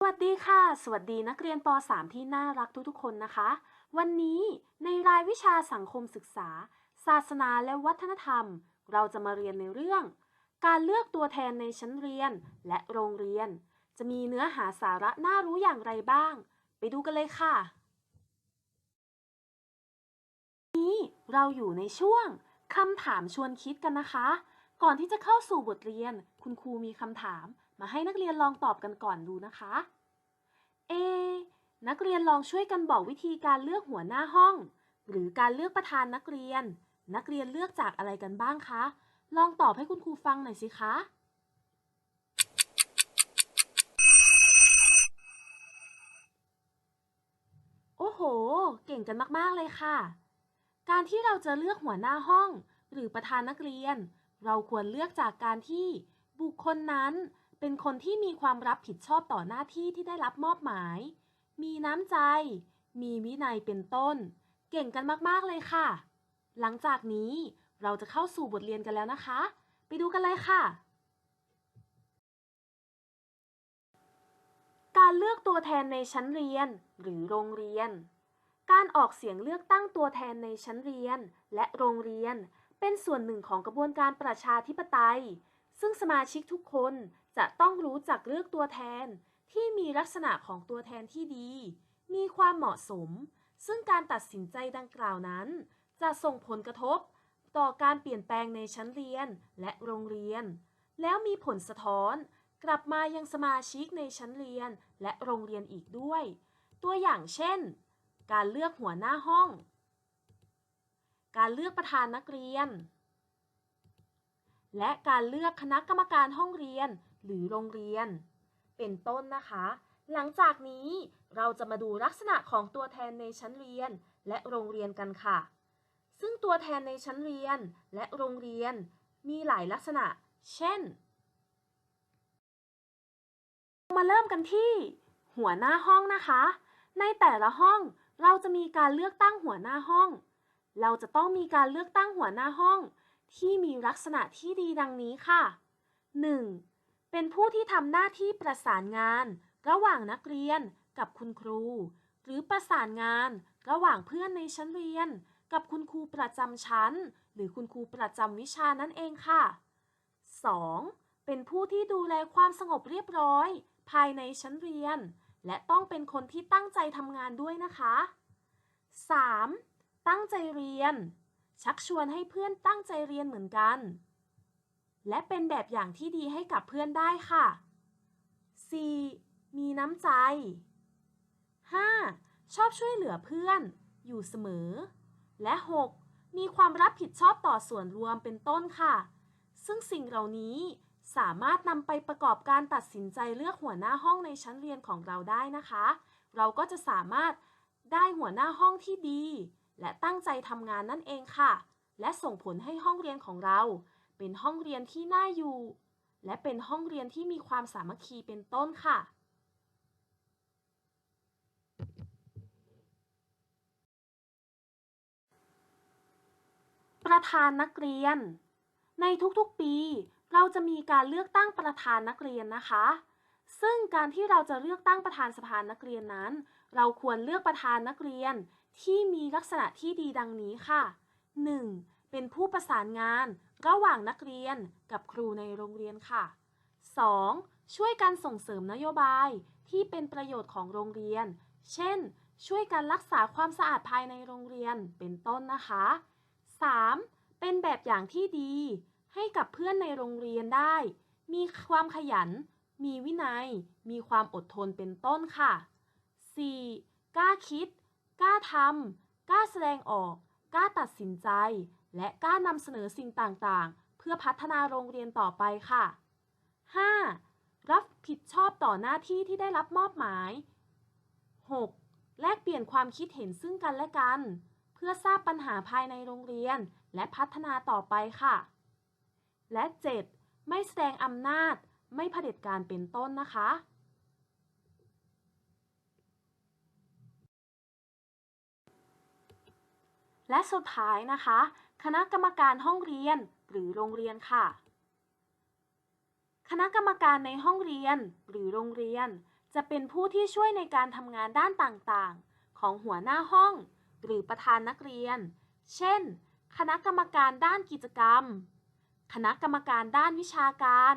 สวัสดีค่ะ สวัสดีนักเรียนป .3 ที่น่ารักทุกๆคนนะคะ วันนี้ในรายวิชาสังคมศึกษา ศาสนาและวัฒนธรรม เราจะมาเรียนในเรื่อง การเลือกตัวแทนในชั้นเรียนและโรงเรียน จะมีเนื้อหาสาระน่ารู้อย่างไรบ้าง ไปดูกันเลยค่ะ นี้เราอยู่ในช่วงคำถามชวนคิดกันนะคะ ก่อนที่จะเข้าสู่บทเรียน คุณครูมีคำถาม มาให้นักเรียนลองตอบกันก่อนดูนะคะเอนักเรียนลองช่วยกันบอกวิธีการเลือกหัวหน้าห้อง หรือการเลือกประธานนักเรียน นักเรียนเลือกจากอะไรกันบ้างคะ ลองตอบให้คุณครูฟังหน่อยสิคะโอ้โห เก่งกันมากๆเลยค่ะ การที่เราจะเลือกหัวหน้าห้อง หรือประธานนักเรียน เราควรเลือกจากการที่ บุคคลนั้น เป็นคนที่มีความรับผิดชอบต่อหน้าที่ที่ได้รับมอบหมาย มีน้ำใจ มีวินัยเป็นต้น เก่งกันมากๆเลยค่ะ หลังจากนี้เราจะเข้าสู่บทเรียนกันแล้วนะคะ ไปดูกันเลยค่ะ การเลือกตัวแทนในชั้นเรียน หรือโรงเรียน การออกเสียงเลือกตั้งตัวแทนในชั้นเรียน และโรงเรียน เป็นส่วนหนึ่งของกระบวนการประชาธิปไตยซึ่งสมาชิกทุกคน จะต้องรู้จักเลือกตัวแทนที่มีลักษณะของตัวแทนที่ดี มีความเหมาะสม ซึ่งการตัดสินใจดังกล่าวนั้น จะส่งผลกระทบ ต่อการเปลี่ยนแปลงในชั้นเรียนและโรงเรียน แล้วมีผลสะท้อน กลับมายังสมาชิกในชั้นเรียนและโรงเรียนอีกด้วย ตัวอย่างเช่น การเลือกหัวหน้าห้อง การเลือกประธานนักเรียน และการเลือกคณะกรรมการห้องเรียน หรือโรงเรียน เป็นต้นนะคะ หลังจากนี้เราจะมาดูลักษณะของตัวแทนในชั้นเรียนและโรงเรียนกันค่ะ ซึ่งตัวแทนในชั้นเรียนและโรงเรียน มีหลายลักษณะ เช่น มาเริ่มกันที่ หัวหน้าห้องนะคะ ในแต่ละห้องเราจะมีการเลือกตั้งหัวหน้าห้อง เราจะต้องมีการเลือกตั้งหัวหน้าห้อง ที่มีลักษณะที่ดีดังนี้ค่ะ 1. เป็นผู้ที่ทำหน้าที่ประสานงาน ระหว่างนักเรียนกับคุณครู หรือประสานงาน ระหว่างเพื่อนในชั้นเรียน กับคุณครูประจำชั้น หรือคุณครูประจำวิชานั่นเองค่ะ 2. เป็นผู้ที่ดูแลความสงบเรียบร้อย ภายในชั้นเรียน และต้องเป็นคนที่ตั้งใจทำงานด้วยนะคะ 3. ตั้งใจเรียน ชักชวนให้เพื่อนตั้งใจเรียนเหมือนกัน และเป็นแบบอย่างที่ดีให้กับเพื่อนได้ค่ะ 4. มีน้ำใจ 5. ชอบช่วยเหลือเพื่อน อยู่เสมอ และ 6. มีความรับผิดชอบต่อส่วนรวมเป็นต้นค่ะ ซึ่งสิ่งเหล่านี้สามารถนำไปประกอบการตัดสินใจเลือกหัวหน้าห้องในชั้นเรียนของเราได้นะคะ เราก็จะสามารถได้หัวหน้าห้องที่ดี และตั้งใจทำงานนั่นเองค่ะ และส่งผลให้ห้องเรียนของเรา เป็นห้องเรียนที่น่าอยู่ และเป็นห้องเรียนที่มีความสามัคคีเป็นต้นค่ะ ประธานนักเรียน ในทุกๆปี เราจะมีการเลือกตั้งประธานนักเรียนนะคะ ซึ่งการที่เราจะเลือกตั้งประธานสภานักเรียนนั้น เราควรเลือกประธานนักเรียนที่มีลักษณะที่ดีดังนี้ค่ะ 1. เป็นผู้ประสานงานระหว่างนักเรียนกับครูในโรงเรียนค่ะ 2. ช่วยกันส่งเสริมนโยบายที่เป็นประโยชน์ของโรงเรียน เช่น ช่วยกันรักษาความสะอาดภายในโรงเรียนเป็นต้นนะคะ 3. เป็นแบบอย่างที่ดี ให้กับเพื่อนในโรงเรียนได้ มีความขยัน มีวินัย มีความอดทนเป็นต้นค่ะ 4. กล้าคิด กล้าทำกล้าแสดงออก กล้าตัดสินใจ และกล้านำเสนอสิ่งต่างๆ เพื่อพัฒนาโรงเรียนต่อไปค่ะ 5. รับผิดชอบต่อหน้าที่ที่ได้รับมอบหมาย 6. แลกเปลี่ยนความคิดเห็นซึ่งกันและกัน เพื่อทราบปัญหาภายในโรงเรียนและพัฒนาต่อไปค่ะ และ 7. ไม่แสดงอำนาจ ไม่เผด็จการเป็นต้นนะคะและสุดท้ายนะคะ คณะกรรมการห้องเรียน หรือโรงเรียนค่ะ คณะกรรมการในห้องเรียน หรือโรงเรียน จะเป็นผู้ที่ช่วยในการทำงานด้านต่างๆ ของหัวหน้าห้อง หรือประธานนักเรียน เช่น คณะกรรมการด้านกิจกรรม คณะกรรมการด้านวิชาการ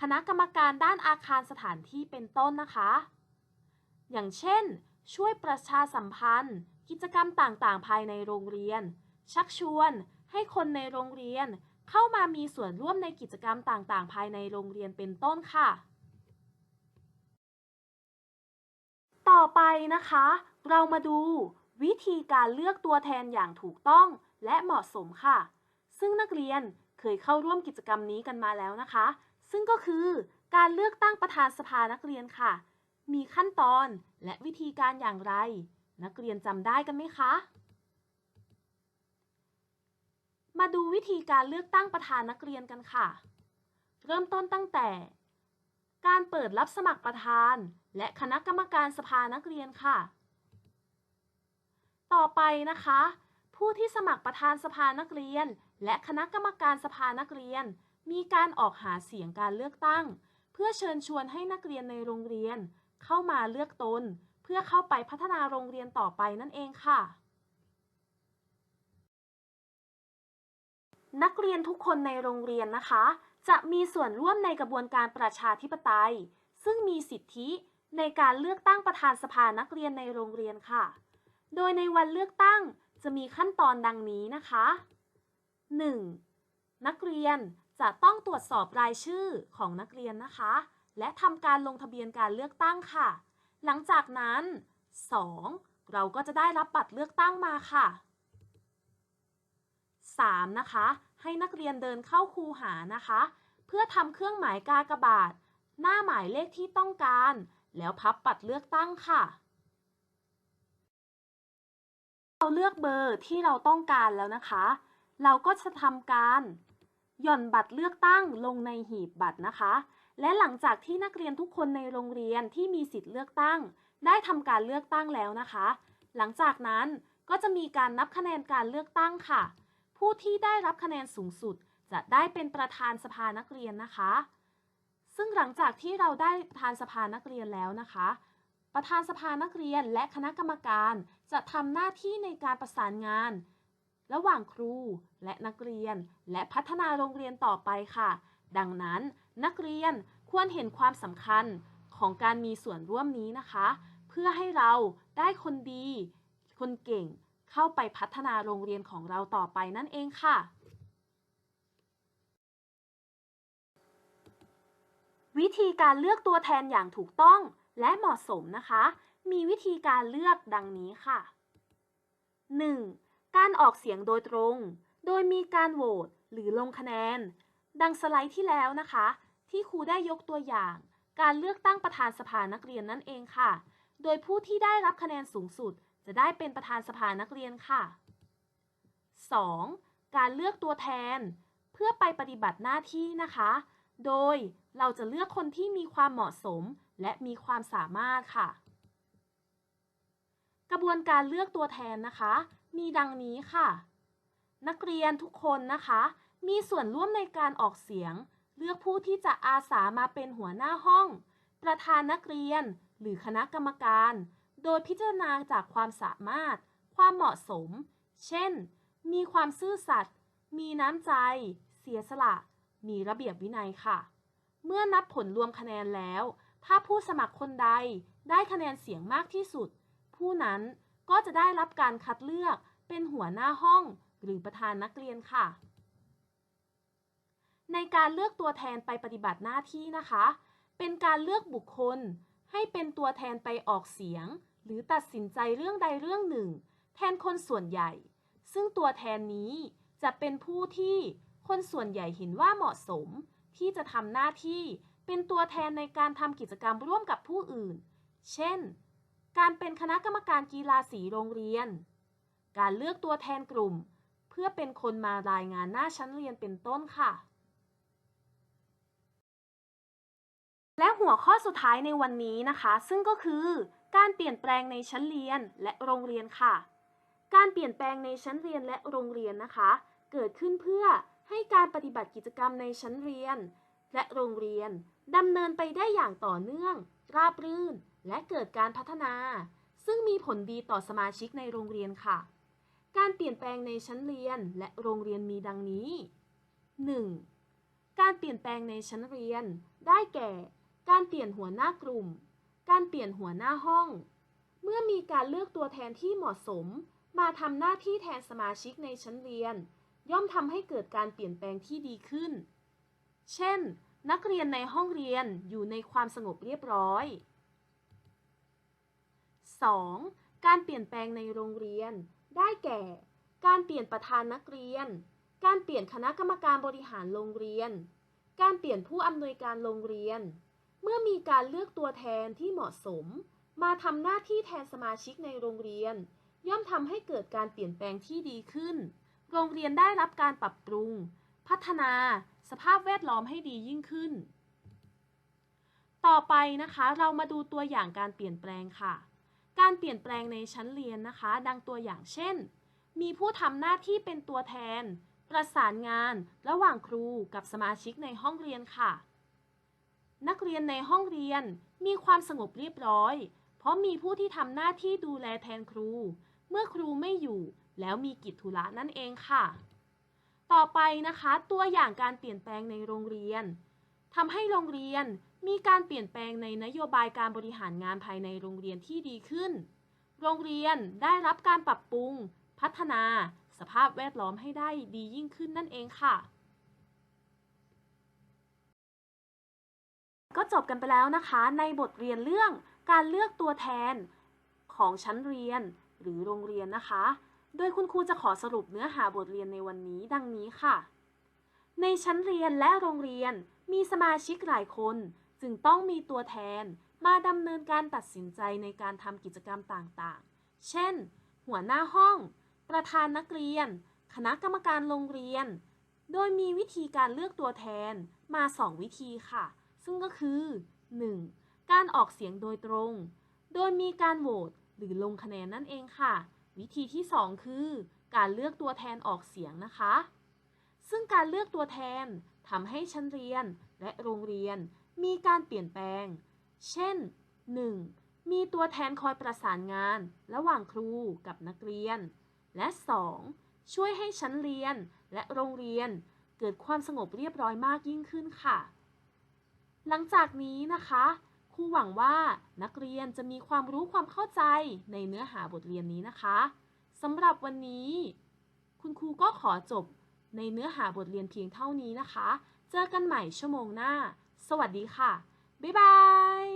คณะกรรมการด้านอาคารสถานที่เป็นต้นนะคะ อย่างเช่น ช่วยประชาสัมพันธ์ กิจกรรมต่างๆ ภายในโรงเรียน ชักชวนให้คนในโรงเรียนเข้ามามีส่วนร่วมในกิจกรรมต่างๆ ภายในโรงเรียนเป็นต้นค่ะ ต่อไปนะคะ เรามาดูวิธีการเลือกตัวแทนอย่างถูกต้องและเหมาะสมค่ะ ซึ่งนักเรียนเคยเข้าร่วมกิจกรรมนี้กันมาแล้วนะคะ ซึ่งก็คือการเลือกตั้งประธานสภานักเรียนค่ะ มีขั้นตอนและวิธีการอย่างไร นักเรียนจำได้กันไหมคะ มาดูวิธีการเลือกตั้งประธานนักเรียนกันค่ะ เริ่มต้นตั้งแต่ การเปิดรับสมัครประธาน และคณะกรรมการสภานักเรียนค่ะ ต่อไปนะคะ ผู้ที่สมัครประธานสภานักเรียน และคณะกรรมการสภานักเรียน มีการออกหาเสียงการเลือกตั้ง เพื่อเชิญชวนให้นักเรียนในโรงเรียน เข้ามาเลือกตน เพื่อเข้าไปพัฒนาโรงเรียนต่อไปนั่นเองค่ะ นักเรียนทุกคนในโรงเรียนนะคะ จะมีส่วนร่วมในกระบวนการประชาธิปไตย ซึ่งมีสิทธิในการเลือกตั้งประธานสภานักเรียนในโรงเรียนค่ะ โดยในวันเลือกตั้งจะมีขั้นตอนดังนี้นะคะ 1. นักเรียนจะต้องตรวจสอบรายชื่อของนักเรียนนะคะ และทำการลงทะเบียนการเลือกตั้งค่ะ หลังจากนั้น 2. เราก็จะได้รับบัตรเลือกตั้งมาค่ะ 3. นะคะ ให้นักเรียนเดินเข้าคูหานะคะ เพื่อทำเครื่องหมายกากบาท หน้าหมายเลขที่ต้องการ แล้วพับบัตรเลือกตั้งค่ะ เราเลือกเบอร์ที่เราต้องการแล้วนะคะ เราก็จะทำการ หย่อนบัตรเลือกตั้งลงในหีบบัตรนะคะ และหลังจากที่นักเรียนทุกคนในโรงเรียนที่มีสิทธิ์เลือกตั้ง ได้ทำการเลือกตั้งแล้วนะคะ หลังจากนั้นก็จะมีการนับคะแนนการเลือกตั้งค่ะ ผู้ที่ได้รับคะแนนสูงสุดจะได้เป็นประธานสภานักเรียนนะคะ ซึ่งหลังจากที่เราได้ประธานสภานักเรียนแล้วนะคะ ประธานสภานักเรียนและคณะกรรมการจะทำหน้าที่ในการประสานงาน ระหว่างครูและนักเรียน และพัฒนาโรงเรียนต่อไปค่ะ ดังนั้นนักเรียนควรเห็นความสำคัญของการมีส่วนร่วมนี้นะคะ เพื่อให้เราได้คนดี คนเก่ง เข้าไปพัฒนาโรงเรียนของเราต่อไปนั่นเองค่ะ วิธีการเลือกตัวแทนอย่างถูกต้องและเหมาะสมนะคะ มีวิธีการเลือกดังนี้ค่ะ 1. การออกเสียงโดยตรง โดยมีการโหวตหรือลงคะแนน ดังสไลด์ที่แล้วนะคะ ที่ครูได้ยกตัวอย่าง การเลือกตั้งประธานสภานักเรียนนั่นเองค่ะ โดยผู้ที่ได้รับคะแนนสูงสุด จะได้เป็นประธานสภานักเรียนค่ะ 2. การเลือกตัวแทน เพื่อไปปฏิบัติหน้าที่นะคะ โดยเราจะเลือกคนที่มีความเหมาะสมและมีความสามารถค่ะ กระบวนการเลือกตัวแทนนะคะ มีดังนี้ค่ะ นักเรียนทุกคนนะคะ มีส่วนร่วมในการออกเสียง เลือกผู้ที่จะอาสามาเป็นหัวหน้าห้อง ประธานนักเรียน หรือคณะกรรมการ โดยพิจารณาจากความสามารถ ความเหมาะสม เช่น มีความซื่อสัตย์ มีน้ำใจ เสียสละ มีระเบียบวินัยค่ะ เมื่อนับผลรวมคะแนนแล้ว ถ้าผู้สมัครคนใดได้คะแนนเสียงมากที่สุด ผู้นั้นก็จะได้รับการคัดเลือกเป็นหัวหน้าห้องหรือประธานนักเรียนค่ะ ในการเลือกตัวแทนไปปฏิบัติหน้าที่นะคะ เป็นการเลือกบุคคลให้เป็นตัวแทนไปออกเสียง หรือตัดสินใจเรื่องใดเรื่องหนึ่ง แทนคนส่วนใหญ่ ซึ่งตัวแทนนี้จะเป็นผู้ที่คนส่วนใหญ่เห็นว่าเหมาะสม ที่จะทำหน้าที่เป็นตัวแทนในการทำกิจกรรมร่วมกับผู้อื่น เช่น การเป็นคณะกรรมการกีฬาสีโรงเรียน การเลือกตัวแทนกลุ่ม เพื่อเป็นคนมารายงานหน้าชั้นเรียนเป็นต้นค่ะ และหัวข้อสุดท้ายในวันนี้นะคะ ซึ่งก็คือ การเปลี่ยนแปลงในชั้นเรียนและโรงเรียนค่ะ การเปลี่ยนแปลงในชั้นเรียนและโรงเรียนนะคะ เกิดขึ้นเพื่อให้การปฏิบัติกิจกรรมในชั้นเรียน และโรงเรียนดำเนินไปได้อย่างต่อเนื่อง ราบรื่น และเกิดการพัฒนา ซึ่งมีผลดีต่อสมาชิกในโรงเรียนค่ะ การเปลี่ยนแปลงในชั้นเรียนและโรงเรียนมีดังนี้ 1. การเปลี่ยนแปลงในชั้นเรียน ได้แก่ การเปลี่ยนหัวหน้ากลุ่ม การเปลี่ยนหัวหน้าห้อง เมื่อมีการเลือกตัวแทนที่เหมาะสม มาทำหน้าที่แทนสมาชิกในชั้นเรียน ย่อมทำให้เกิดการเปลี่ยนแปลงที่ดีขึ้น เช่น นักเรียนในห้องเรียนอยู่ในความสงบเรียบร้อย 2. การเปลี่ยนแปลงในโรงเรียน ได้แก่ การเปลี่ยนประธานนักเรียน การเปลี่ยนคณะกรรมการบริหารโรงเรียน การเปลี่ยนผู้อำนวยการโรงเรียน เมื่อมีการเลือกตัวแทนที่เหมาะสม มาทำหน้าที่แทนสมาชิกในโรงเรียน ย่อมทำให้เกิดการเปลี่ยนแปลงที่ดีขึ้น โรงเรียนได้รับการปรับปรุง พัฒนา สภาพแวดล้อมให้ดียิ่งขึ้น ต่อไปนะคะเรามาดูตัวอย่างการเปลี่ยนแปลงค่ะ การเปลี่ยนแปลงในชั้นเรียนนะคะ ดังตัวอย่างเช่น มีผู้ทำหน้าที่เป็นตัวแทน ประสานงาน ระหว่างครูกับสมาชิกในห้องเรียนค่ะ นักเรียนในห้องเรียนมีความสงบเรียบร้อย เพราะมีผู้ที่ทำหน้าที่ดูแลแทนครู เมื่อครูไม่อยู่ แล้วมีกิจธุระนั่นเองค่ะ ต่อไปนะคะ ตัวอย่างการเปลี่ยนแปลงในโรงเรียนทำให้โรงเรียนมีการเปลี่ยนแปลงในนโยบายการบริหารงานภายในโรงเรียนที่ดีขึ้น โรงเรียนได้รับการปรับปรุง พัฒนา สภาพแวดล้อมให้ได้ดียิ่งขึ้นนั่นเองค่ะ ก็จบกันไปแล้วนะคะในบทเรียนเรื่องการเลือกตัวแทนของชั้นเรียนหรือโรงเรียนนะคะ โดยคุณครูจะขอสรุปเนื้อหาบทเรียนในวันนี้ดังนี้ค่ะ ในชั้นเรียนและโรงเรียนมีสมาชิกหลายคน จึงต้องมีตัวแทนมาดำเนินการตัดสินใจในการทำกิจกรรมต่างๆ เช่น หัวหน้าห้อง ประธานนักเรียน คณะกรรมการโรงเรียน โดยมีวิธีการเลือกตัวแทนมา 2 วิธีค่ะ ซึ่งก็คือ 1. การออกเสียงโดยตรง โดยมีการโหวตหรือลงคะแนนนั่นเองค่ะ วิธีที่ 2 คือ การเลือกตัวแทนออกเสียงนะคะ ซึ่งการเลือกตัวแทนทำให้ชั้นเรียนและโรงเรียนมีการเปลี่ยนแปลง เช่น 1. มีตัวแทนคอยประสานงาน ระหว่างครูกับนักเรียน และ 2. ช่วยให้ชั้นเรียนและโรงเรียนเกิดความสงบเรียบร้อยมากยิ่งขึ้นค่ะ หลังจากนี้นะคะครูหวังว่านักเรียนจะมีความรู้ความเข้าใจในเนื้อหาบทเรียนนี้นะคะสำหรับวันนี้ คุณครูก็ขอจบในเนื้อหาบทเรียนเพียงเท่านี้นะคะ เจอกันใหม่ชั่วโมงหน้า สวัสดีค่ะ บ๊ายบาย